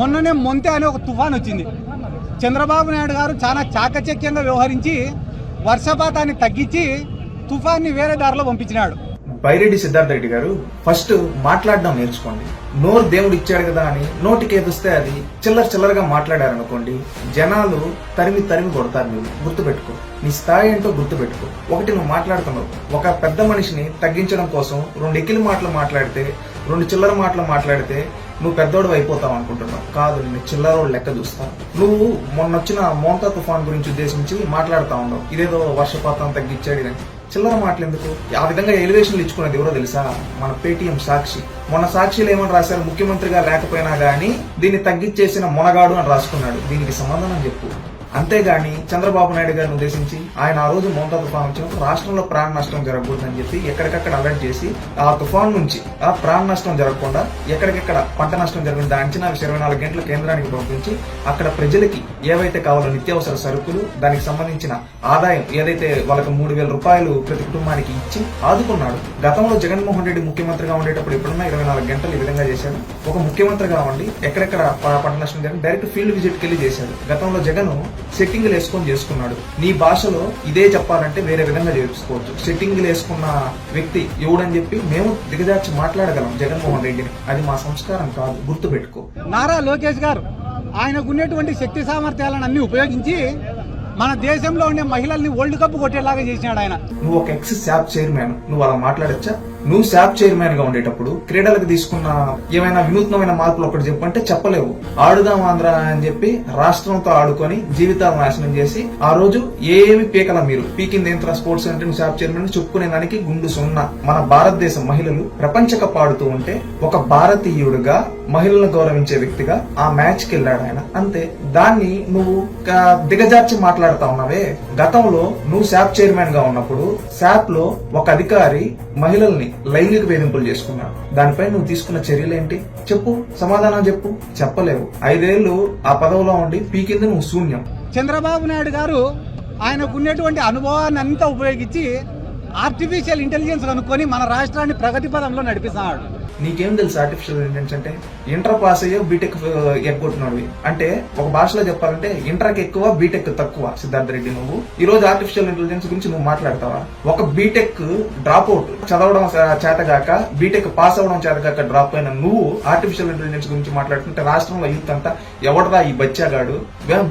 మొన్ననే మొంతే అనే ఒక తుఫాన్ వచ్చింది. చంద్రబాబు నాయుడు గారు చాలా చాకచక్యంగా వ్యవహరించి వర్షపాతాన్ని తగ్గించి తుఫాన్ని వేరే దారిలో పంపించినాడు. బైరెడ్డి సిద్ధార్థ రెడ్డి గారు ఫస్ట్ మాట్లాడడం నేర్చుకోండి. నోరు దేవుడు ఇచ్చాడు కదా అని నోటికి ఏదొస్తే అది చిల్లర చిల్లరగా మాట్లాడారనుకోండి జనాలు తరిమి తరిమి కొడతారు మీరు. గుర్తుపెట్టుకో. నీ స్థాయి ఏంటో గుర్తుపెట్టుకో. ఒకటి నువ్వు మాట్లాడుతున్నావు. ఒక పెద్ద మనిషిని తగ్గించడం కోసం రెండు ఎకిలి మాటలు మాట్లాడితే రెండు చిల్లర మాటలు మాట్లాడితే నువ్వు పెద్దోడు అయిపోతావు అనుకుంటున్నావు. కాదు నేను చిల్లరోడు లెక్క చూస్తా నువ్వు మొన్న వచ్చిన మోంతా తుఫాన్ గురించి ఉద్దేశించి మాట్లాడుతా ఉన్నావు ఇదేదో వర్షపాతం తగ్గించాడు ఇదని చిల్లర మాటలు ఎందుకు ఆ విధంగా ఎలివేషన్లు ఇచ్చుకున్నది ఎవరో తెలుసా? మన పేటీఎం సాక్షి. మొన్న సాక్షిలో ఏమని రాశారు? ముఖ్యమంత్రిగా లేకపోయినా గానీ దీన్ని తగ్గించేసిన మొనగాడు అని రాసుకున్నాడు. దీనికి సమాధానం చెప్పు. అంతేగాని చంద్రబాబు నాయుడు గారిని ఉద్దేశించి ఆయన ఆ రోజు మోంతా తుఫాన్ వచ్చినప్పుడు రాష్ట్రంలో ప్రాణ నష్టం జరగకూడదని చెప్పి ఎక్కడికక్కడ అలర్ట్ చేసి ఆ తుఫాన్ నుంచి ఆ ప్రాణ నష్టం జరగకుండా ఎక్కడికెక్కడ పంట నష్టం జరిగింది దాని అంచనా ఇరవై నాలుగు గంటల కేంద్రానికి పంపించి అక్కడ ప్రజలకి ఏవైతే కావాలో నిత్యావసర సరుకులు దానికి సంబంధించిన ఆదాయం ఏదైతే వాళ్ళకి మూడు వేల రూపాయలు ప్రతి కుటుంబానికి ఇచ్చి ఆదుకున్నాడు. గతంలో జగన్మోహన్ రెడ్డి ముఖ్యమంత్రిగా ఉండేటప్పుడు ఇప్పుడున్న ఇరవై నాలుగు గంటలు ఈ విధంగా చేశాడు. ఒక ముఖ్యమంత్రిగా ఉండి ఎక్కడెక్కడ ప- పంట నష్టం జరిగింది డైరెక్ట్ ఫీల్డ్ విజిట్ కెళ్ళి చేశాడు. గతంలో జగన్ సెట్టింగ్లు వేసుకొని చేసుకున్నాడు. నీ భాషలో ఇదే చెప్పాలంటే వేరే విధంగా చేసుకోవచ్చు. సెట్టింగ్లు వేసుకున్న వ్యక్తి ఎవడని చెప్పి మేము దిగజార్చి మాట్లాడగలం జగన్మోహన్ రెడ్డిని. అది మా సంస్కారం కాదు గుర్తుపెట్టుకో. నారా లోకేష్ గారు ఆయనకు ఉన్నటువంటి శక్తి సామర్థ్యాలను అన్ని ఉపయోగించి మన దేశంలో ఉండే మహిళల్ని వరల్డ్ కప్ కొట్టేలాగా చేసినాడు ఆయన. నువ్వు ఒక ఎక్స్ శాప్ చైర్మన్ నువ్వు అలా మాట్లాడచ్చా? నువ్వు శాప్ చైర్మన్గా ఉండేటప్పుడు క్రీడలకు తీసుకున్న ఏమైనా వినూత్నమైన మార్పులు ఒకటి చెప్పంటే చెప్పలేవు. ఆడుదాం ఆంధ్ర అని చెప్పి రాష్ట్రంతో ఆడుకొని జీవితాలు నాశనం చేసి ఆ రోజు ఏమి పీకల మీరు. పీకింది ఏంట్రా స్పోర్ట్స్ అంటే నువ్వు శాప్ చైర్మన్ చెప్పుకునే దానికి గుండు సున్నా. మన భారతదేశ మహిళలు ప్రపంచ కప్ ఆడుతూ ఉంటే ఒక భారతీయుడుగా మహిళలను గౌరవించే వ్యక్తిగా ఆ మ్యాచ్కి వెళ్ళాడు ఆయన. అంతే. దాన్ని నువ్వు దిగజార్చి మాట్లాడుతా ఉన్నావే. గతంలో నువ్వు శాప్ చైర్మన్గా ఉన్నప్పుడు శాప్లో ఒక అధికారి మహిళల్ని లైంగిక వేధింపులు చేసుకున్నాడు దానిపై నువ్వు తీసుకున్న చర్యలు ఏంటి చెప్పు. సమాధానం చెప్పు. చెప్పలేవు. ఐదేళ్ళు ఆ పదవిలో ఉండి పీకింది నువ్వు శూన్యం. చంద్రబాబు నాయుడు గారు ఆయనకు ఉన్నటువంటి అనుభవాన్ని అంతా ఉపయోగించి ఆర్టిఫిషియల్ ఇంటెలిజెన్స్ కనుక్కొని మన రాష్ట్రాన్ని ప్రగతి పదంలో నడిపిస్తున్నాడు. నీకేం తెలుసు ఆర్టిఫిషియల్ ఇంటెలిజెన్స్ అంటే? ఇంటర్ పాస్ అయ్యో బీటెక్ uh, ఎగ్గొట్టినవి అంటే ఒక భాషలో చెప్పాలంటే ఇంటర్కి ఎక్కువ బీటెక్ తక్కువ సిద్ధార్థ రెడ్డి నువ్వు. ఈ రోజు ఆర్టిఫిషియల్ ఇంటెలిజెన్స్ గురించి నువ్వు మాట్లాడతావా? ఒక బీటెక్ డ్రాప్ అవుట్ చదవడం చేతగాక బీటెక్ పాస్ అవ్వడం చేతగాక డ్రాప్ అయిన నువ్వు ఆర్టిఫిషియల్ ఇంటెలిజెన్స్ గురించి మాట్లాడుతుంటే రాష్ట్రంలో యూత్ అంతా ఎవడరా ఈ బచ్చాగాడు?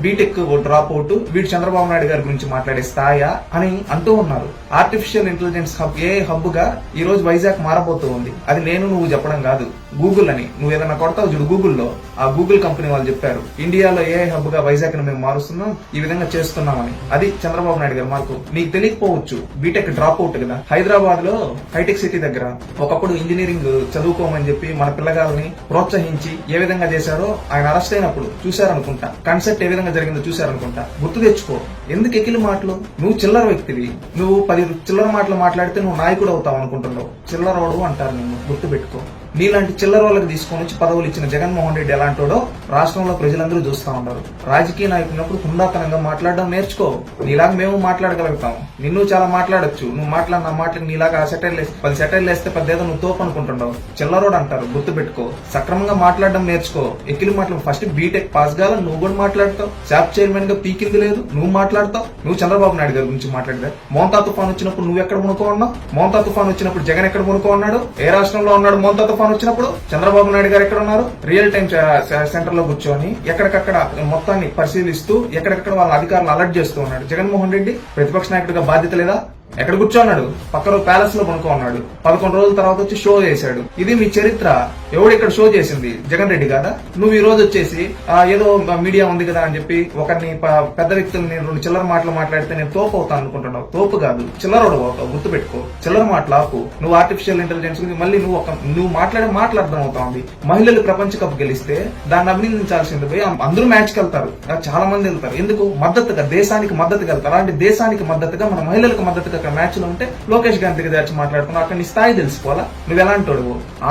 బీటెక్ డ్రాప్ అవుట్ వీడు చంద్రబాబు నాయుడు గారి గురించి మాట్లాడే స్థాయా అని అంటూ ఉన్నారు. ఆర్టిఫిషియల్ ఇంటెలిజెన్స్ హబ్ ఏ హబ్గా ఈ రోజు వైజాగ్ మారబోతూ ఉంది. అది నేను నువ్వు చెప్పడం కాదు. గూగుల్ అని. నువ్వు ఏదైనా కొడతావు చూడు గూగుల్లో ఆ గూగుల్ కంపెనీ వాళ్ళు చెప్పారు ఇండియాలో ఏ హబ్గా వైజాగ్ను మేము మారుస్తున్నాం ఈ విధంగా చేస్తున్నామని. అది చంద్రబాబు నాయుడు గారు మార్కు. నీకు తెలియకపోవచ్చు బీటెక్ డ్రాప్ అవుట్ కదా. హైదరాబాద్లో హైటెక్ సిటీ దగ్గర ఒకప్పుడు ఇంజనీరింగ్ చదువుకోమని చెప్పి మన పిల్లగాలని ప్రోత్సహించి ఏ విధంగా చేశారో ఆయన అరెస్ట్ అయినప్పుడు చూశారనుకుంటా. కన్సెప్ట్ ఏ విధంగా జరిగిందో చూశారనుకుంటా. గుర్తు తెచ్చుకో. ఎందుకు ఎకిలి మాటలు? నువ్వు చిల్లర వ్యక్తివి. నువ్వు పది చిల్లర మాటలు మాట్లాడితే నువ్వు నాయకుడు అవుతావు అనుకుంటున్నావు చిల్లరోడు అంటారు నేను గుర్తు పెట్టుకో నీలాంటి చిల్లర వాళ్ళకి తీసుకొని వచ్చి పదవులు ఇచ్చిన జగన్మోహన్ రెడ్డి ఎలాంటోడో రాష్ట్రంలో ప్రజలందరూ చూస్తా ఉన్నారు. రాజకీయ నాయకున్నప్పుడు హుందాతనంగా మాట్లాడడం నేర్చుకో. నీలాగా మేము మాట్లాడగలుగుతాం. నిన్ను చాలా మాట్లాడొచ్చు. నువ్వు మాట్లాడిన మాటలు నీలాగా సెటైల్ పది సెటైల్ వేస్తే పెద్ద ఏదో నువ్వు తోపు అనుకుంటున్నావు చిల్లరోడు అంటారు గుర్తు పెట్టుకో సక్రమంగా మాట్లాడడం నేర్చుకో. ఎక్కిలి మాటలు ఫస్ట్ బీటెక్ పాస్ కాల నువ్వు కూడా మాట్లాడతావు. శాప్ చైర్మన్గా పీకింది లేదు నువ్వు మాట్లాడతావు. నువ్వు చంద్రబాబు నాయుడు గారి గురించి మాట్లాడదా మోంతా తుఫాన్ వచ్చినప్పుడు నువ్వు ఎక్కడ మునుకో ఉన్నావు? మోంతా తుఫాన్ వచ్చినప్పుడు జగన్ ఎక్కడ మునుకో ఉన్నాడు? ఏ రాష్ట్రంలో ఉన్నాడు మోంతా తుఫాన్ వచ్చినప్పుడు చంద్రబాబు నాయుడు గారు ఎక్కడ ఉన్నారు రియల్ టైం సెంటర్లో కూర్చొని ఎక్కడికక్కడ మొత్తాన్ని పరిశీలిస్తూ ఎక్కడెక్కడ వాళ్ళ అధికారులు అలర్ట్ చేస్తూ ఉన్నాడు. జగన్మోహన్ రెడ్డి ప్రతిపక్ష నాయకుడిగా బాధ్యత లేదా? ఎక్కడ కూర్చోన్నాడు? పక్కన ప్యాలెస్లో పనుకో ఉన్నాడు పదకొండు రోజుల తర్వాత వచ్చి షో చేశాడు. ఇది మీ చరిత్ర. ఎవడు ఇక్కడ షో చేసింది? జగన్ రెడ్డి కదా నువ్వు ఈ రోజు వచ్చేసి ఆ, ఏదో మీడియా ఉంది కదా అని చెప్పి ఒకరిని పెద్ద వ్యక్తుల్ని రెండు చిల్లర మాటలు మాట్లాడితే నేను తోపు అవుతాను అనుకుంటున్నావు. తోపు కాదు. చిల్లరోడు అవుతావు. గుర్తుపెట్టుకో. చిల్లర మాటలు ఆపు. నువ్వు ఆర్టిఫిషియల్ ఇంటెలిజెన్స్ గురించి మళ్ళీ నువ్వు ఒక నువ్వు మాట్లాడే మాటలు అర్థం అవుతా ఉంది. మహిళలు ప్రపంచ కప్ గెలిస్తే దాన్ని అభినందించాల్సింది పోయి అందరూ మ్యాచ్కి వెళ్తారు చాలా మంది వెళ్తారు. ఎందుకు? మద్దతుగా దేశానికి మద్దతుగా వెళ్తారు. అలాంటి దేశానికి మద్దతుగా మన మహిళలకు మద్దతుగా అక్కడ మ్యాచ్లో ఉంటే లోకేష్ గారి దగ్గర తెచ్చి మాట్లాడుతున్నావు అక్కడ నీ స్థాయి తెలుసుకోవాలా? నువ్వు ఎలాంటి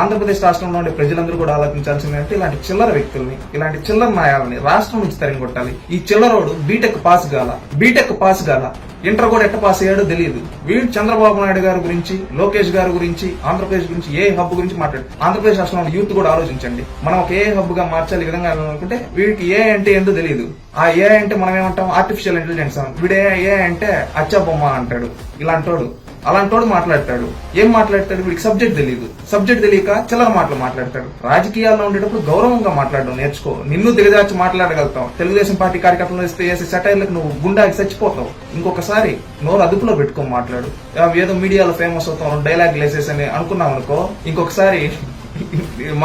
ఆంధ్రప్రదేశ్ రాష్ట్రంలో ఉండే ప్రజలందరూ కూడా ఆలోచించాల్సింది అంటే ఇలాంటి చిల్లర వ్యక్తుల్ని ఇలాంటి చిల్లర నాయాలని రాష్ట్రం నుంచి తరిగి కొట్టాలి ఈ చిల్లరోడు బీటెక్ పాస్ గాల బీటెక్ పాస్ గాల ఇంటర్ కూడా ఎట్ట పాస్ అయ్యాడో తెలియదు. వీడు చంద్రబాబు నాయుడు గారి గురించి లోకేష్ గారి గురించి ఆంధ్రప్రదేశ్ గురించి ఏ హబ్ గురించి మాట్లాడు ఆంధ్రప్రదేశ్ రాష్ట్రంలో యూత్ కూడా ఆలోచించండి. మనం ఒక ఏ హబ్గా మార్చాలి ఈ విధంగా అనుకుంటే వీడికి ఏ అంటే ఏందో తెలియదు. ఆ ఏ అంటే మనం ఏమంటాం? ఆర్టిఫిషియల్ ఇంటెలిజెన్స్ వీడే ఏ అంటే అచ్చా బొమ్మ అంటాడు. ఇలాంటోడు. అలాంటోడు మాట్లాడతాడు. ఏం మాట్లాడతాడు? వీడికి సబ్జెక్ట్ తెలియదు సబ్జెక్ట్ తెలియక చిల్లర మాటలు మాట్లాడతాడు. రాజకీయాల్లో ఉండేటప్పుడు గౌరవంగా మాట్లాడడం నేర్చుకో. నిన్ను దిగజార్చి మాట్లాడగలుగుతావు తెలుగుదేశం పార్టీ కార్యకర్తలు ఇస్తే చేసే సెటైర్లకు నువ్వు గుండాకి చచ్చిపోతావు. ఇంకొకసారి నోరు అదుపులో పెట్టుకొని మాట్లాడు. ఏదో మీడియాలో ఫేమస్ అవుతాం డైలాగ్ లేసేసని అనుకున్నాం అనుకో ఇంకొకసారి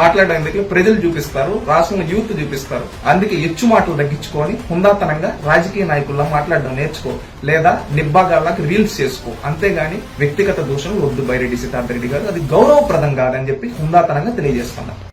మాట్లాడడానికి ప్రజలు చూపిస్తారు రాష్ట్రంలో యూత్ చూపిస్తారు. అందుకే ఎచ్చు మాటలు తగ్గించుకొని హుందాతనంగా రాజకీయ నాయకుల్లో మాట్లాడడం నేర్చుకో. లేదా నిబ్బాగాళ్ళకి రీల్స్ చేసుకో. అంతేగాని వ్యక్తిగత దూషణలు వద్దు బైరెడ్డి సిద్ధార్థ రెడ్డి గారు. అది గౌరవప్రదం కాదని చెప్పి హుందాతనంగా తెలియజేస్తున్నారు